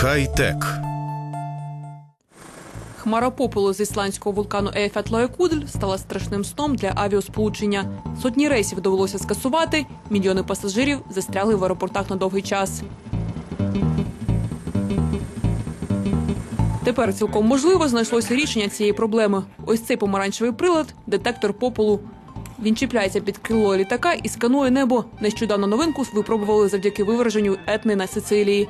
Хай-тек. Хмара попелу з ісландського вулкану Ейфетлоекудль стала страшним сном для авіасполучення. Сотні рейсів довелося скасувати. Мільйони пасажирів застрягли в аеропортах на довгий час. Тепер цілком можливо знайшлося рішення цієї проблеми. Ось цей помаранчевий прилад детектор попелу. Він чіпляється під крило літака і сканує небо. Нещодавно новинку випробували завдяки виверженню етни на Сицилії.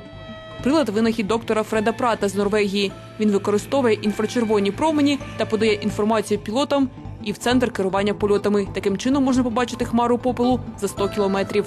Прилад винахід доктора Фреда Прата з Норвегії. Він використовує інфрачервоні промені та подає інформацію пілотам і в центр керування польотами. Таким чином можна побачити хмару попелу за 100 кілометрів.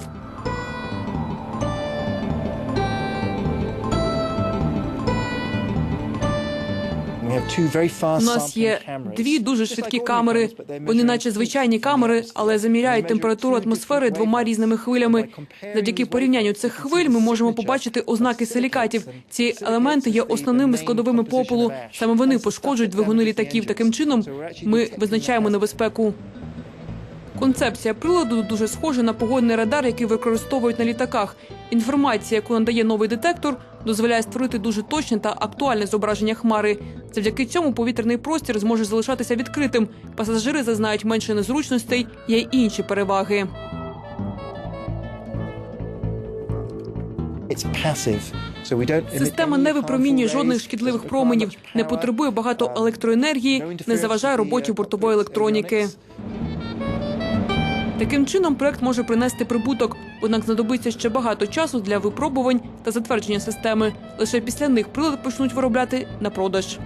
У нас є дві дуже швидкі камери. Вони, наче звичайні камери, але заміряють температуру атмосфери двома різними хвилями. Завдяки порівнянню цих хвиль ми можемо побачити ознаки силікатів. Ці елементи є основними складовими попелу. Саме вони пошкоджують двигуни літаків. Таким чином ми визначаємо небезпеку. Концепція приладу дуже схожа на погодний радар, який використовують на літаках. Інформація, яку надає новий детектор, дозволяє створити дуже точне та актуальне зображення хмари. Завдяки цьому повітряний простір зможе залишатися відкритим. Пасажири зазнають менше незручностей, є й інші переваги. Система не випромінює жодних шкідливих променів, не потребує багато електроенергії, не заважає роботі бортової електроніки. Таким чином, проект може принести прибуток, однак знадобиться ще багато часу для випробувань та затвердження системи. Лише після них прилад почнуть виробляти на продаж.